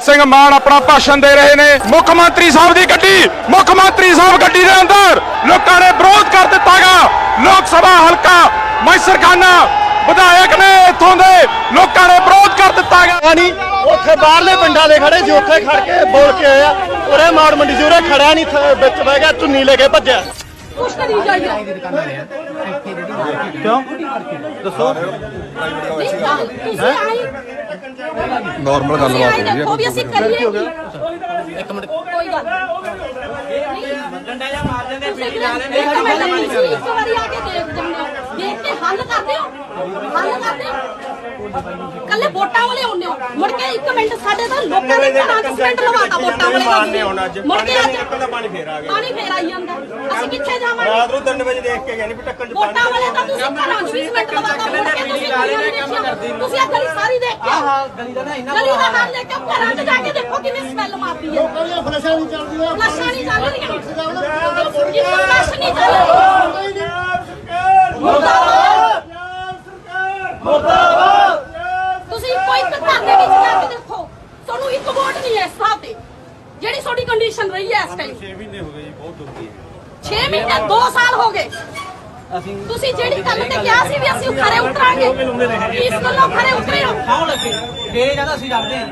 ਸਿੰਘ ਮਾਨ ਆਪਣਾ ਭਾਸ਼ਣ ਦੇ ਰਹੇ ਨੇ। ਮੁੱਖ ਮੰਤਰੀ ਸਾਹਿਬ ਦੀ ਗੱਡੀ, ਮੁੱਖ ਮੰਤਰੀ ਸਾਹਿਬ ਗੱਡੀ ਦੇ ਅੰਦਰ ਲੋਕਾਂ ਨੇ ਵਿਰੋਧ ਕਰ ਦਿੱਤਾਗਾ ਲੋਕ ਸਭਾ ਹਲਕਾ ਮੈਸਰਖਾਨਾ ਵਿਧਾਇਕ ਨੇ ਇੱਥੋਂ ਦੇ ਲੋਕਾਂ ਨੇ ਵਿਰੋਧ ਕਰ ਦਿੱਤਾਗਾ ਨਹੀਂ ਉੱਥੇ ਬਾਹਰਲੇ ਪਿੰਡਾਂ ਦੇ ਖੜੇ ਸੀ ਉੱਥੇ ਖੜ ਕੇ ਬੋਲ ਕੇ ਆਇਆ ਉਰੇ ਮਾੜ ਮੰਡੀ ਸੀ ਉਰੇ ਖੜਿਆ ਨਹੀਂ ਥ- ਵਿੱਚ ਬਹਿ ਗਿਆ ਚੁੰਨੀ ਲੈ ਕੇ ਭੱਜਿਆ ਕੁਛ ਕਰੀ ਜਾਈਏ ਕਿਉਂ ਦੱਸੋ ਨਹੀਂ ਗੱਲ ਤੁਸੀਂ ਆਈ ਨਾਰਮਲ ਤੁਸੀਂ ਆਈ ਗੱਲਬਾਤ ਹੋ ਦੇਖੋ ਵੀ ਅਸੀਂ ਕਰੀਏ ਕੀ ਇੱਕ ਮਿੰਟ ਕੋਈ ਗੱਲ ਡੰਡਾ ਜਾਂ ਮਾਰ ਦਿੰਦੇ ਪੀੜੀ ਵਾਲੇ ਨੇ ਇੱਕ ਮਿੰਟ ਤੁਸੀਂ ਇੱਕ ਵਾਰੀ ਆ ਕੇ ਦੇਖ ਜਾਂਦੇ ਹੋ ਦੇਖ ਕੇ ਹੱਲ ਕਰਦੇ ਹੋ ਹੱਲ ਕਰਦੇ ਹੋ ਕੱਲੇ ਵੋਟਾਂ ਵਾਲੇ ਆਉਂਦੇ ਹੋ। ਮੁੜ ਕੇ ਇੱਕ ਮਿੰਟ ਸਾਡੇ ਤਾਂ ਲੋਕਾਂ ਦੇ ਘਰਾਂ 'ਚ ਸਿਮੈਂਟ ਲਵਾਤਾ ਵੋਟਾਂ ਵਾਲੇ ਮਾਰਨੇ ਹੁਣ ਅੱਜ। ਮੁੜ ਕੇ ਅੱਜ ਪਾਣੀ ਫੇਰ ਆ ਗਿਆ। ਪਾਣੀ ਫੇਰ ਆਈ ਜਾਂਦਾ। ਅਸੀਂ ਕਿੱਥੇ ਜਾਵਾਂਗੇ? ਰਾਤ ਨੂੰ 3 ਵਜੇ ਦੇਖ ਕੇ ਗਏ ਨਹੀਂ ਵੀ ਟੱਕਣ ਚ ਵੋਟਾਂ ਵਾਲੇ ਤਾਂ ਤੁਸੀਂ ਘਰਾਂ 'ਚ ਵੀ ਸਿਮੈਂਟ ਲਵਾਤਾ ਤੁਸੀਂ ਆ ਗਲੀ ਸਾਰੀ ਦੇਖ ਕੇ ਆਹ ਗਲੀ ਦਾ ਨਾ ਇੰਨਾ ਗਲੀ ਦਾ ਹਾਲ ਦੇਖ ਕੇ ਘਰਾਂ 'ਚ ਜਾ ਕੇ ਦੇਖੋ ਕਿਵੇਂ ਸਮੈਲ ਮਾਰਦੀ ਹੈ। ਫਲਸ਼ਾਂ ਨਹੀਂ ਚੱਲਦੀਆਂ। ਫਲਸ਼ਾਂ ਨਹੀਂ ਚੱਲ ਰਹੀਆਂ। ਕਿ ਫਲਸ਼ ਨਹੀਂ ਚੱਲ ਰਹੀ ਮੁਰਦਾਬਾਦ। ਤੁਸੀਂ ਕੋਈ ਇੱਕ ਘਰ ਦੇ ਵਿੱਚ ਜਾ ਕੇ ਦੇਖੋ ਤੁਹਾਨੂੰ ਇੱਕ ਵੋਟ ਨਹੀਂ ਹੈ ਇਸ ਹਿਸਾਬ ਤੇ ਜਿਹੜੀ ਤੁਹਾਡੀ ਕੰਡੀਸ਼ਨ ਰਹੀ ਹੈ ਇਸ ਟਾਈਮ 6 ਮਹੀਨੇ ਹੋ ਗਏ ਜੀ ਬਹੁਤ ਦੁਖੀ ਹੈ 6 ਮਹੀਨੇ 2 ਸਾਲ ਹੋ ਗਏ। ਅਸੀਂ ਤੁਸੀਂ ਜਿਹੜੀ ਗੱਲ ਤੇ ਕਿਹਾ ਸੀ ਵੀ ਅਸੀਂ ਖਰੇ ਉਤਰਾਂਗੇ ਇਸ ਗੱਲੋਂ ਖਰੇ ਉਤਰੇ ਹੋ। ਖਾਉਣ ਲੱਗੇ ਫੇਰ ਕਹਿੰਦਾ ਅਸੀਂ ਜਾਂਦੇ ਹਾਂ।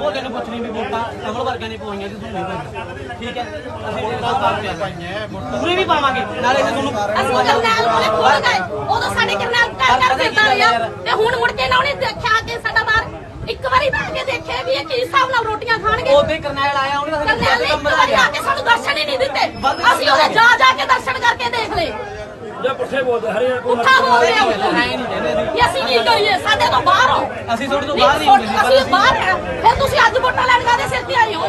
ਉਹ ਤੈਨੂੰ ਪੁੱਛਣੀ ਵੀ ਵੋਟਾਂ ਕਮਲ ਵਰਗਿਆਂ ਨੇ ਪਵਾਈਆਂ ਤੇ ਤੁਹਾਨੂੰ ਨਹੀਂ ਪਾਈਆਂ ਠੀਕ ਹੈ? ਅਸੀਂ ਵੋਟਾਂ ਪਾਵਾਂਗੇ ਪੂਰੀ ਵੀ ਪਾਵਾਂਗੇ। ਨਾਲੇ ਤੇ ਤੁਹਾਨੂੰ ਅਸੀਂ ਕਰਨੈਲ ਕੋਲੇ ਖੋਲ ਗਏ। ਉਦੋਂ ਸਾਡੇ ਕਰਨੈਲ ਕਰ ਕਰ ਫਿਰਦਾ ਰਿਹਾ। ਤੇ ਹੁਣ ਮੁੜ ਕੇ ਨਾ ਉਹਨੇ ਦੇਖਿਆ ਵਾਰੀ ਬਣ ਕੇ ਦੇਖੇ ਵੀ ਇਹ ਕੀ ਹਿਸਾਬ ਨਾਲ ਰੋਟੀਆਂ ਖਾਣਗੇ। ਉਹਦੇ ਕਰਨੈਲ ਆਇਆ ਉਹਨੇ ਤਾਂ ਸਾਨੂੰ ਕਰਨੈਲ ਕੰਮ ਆ ਗਿਆ ਕੇ ਸਾਨੂੰ ਦਰਸ਼ਨ ਹੀ ਨਹੀਂ ਦਿੱਤੇ। ਅਸੀਂ ਉਹਦੇ ਜਾ ਜਾ ਕੇ ਦਰਸ਼ਨ ਕਰਕੇ ਦੇਖ ਲਏ। ਜੇ ਪੁੱਠੇ ਬੋਲਦੇ ਹਰੇ ਕੋਈ ਪੁੱਠਾ ਬੋਲਦੇ ਆ। ਕਿ ਅਸੀਂ ਕੀ ਕਰੀਏ? ਸਾਡੇ ਤੋਂ ਬਾਹਰ ਹੋ। ਅਸੀਂ ਤੁਹਾਡੇ ਤੋਂ ਬਾਹਰ ਨਹੀਂ ਹੁੰਦੇ ਅਸੀਂ ਬਾਹਰ ਆ। ਫਿਰ ਤੁਸੀਂ ਅੱਜ ਵੋਟਾਂ ਲੈਣ ਕਾਦੇ ਸਿਰ ਤੇ ਆਏ ਹੋ?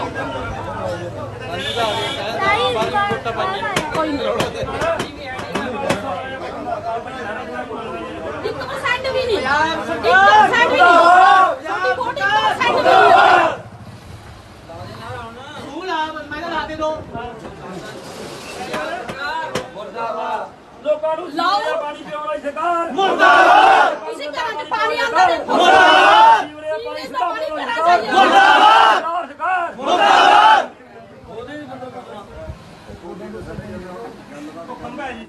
ਕੋਈ ਨਹੀਂ। 1% ਵੀ ਨਹੀਂ। ਦੇ ਦਿਓ ਮੁਰਦਾਬਾਦ ਲੋਕਾਂ ਨੂੰ ਲਾਓ। ਸੀਵਰੇਜ ਦਾ ਪਾਣੀ ਪਿਆਉਣ ਵਾਲੀ ਸਰਕਾਰ। ਮੁਰਦਾਬਾਦ। ਤੁਸੀਂ ਘਰਾਂ 'ਚ ਪਾਣੀ ਆਉਂਦਾ ਦੇਖੋ। ਮੁਰਦਾਬਾਦ। ਸੀਵਰੇਜ ਦਾ ਪਾਣੀ ਘਰਾਂ 'ਚ ਆਈ ਜਾਂਦਾ।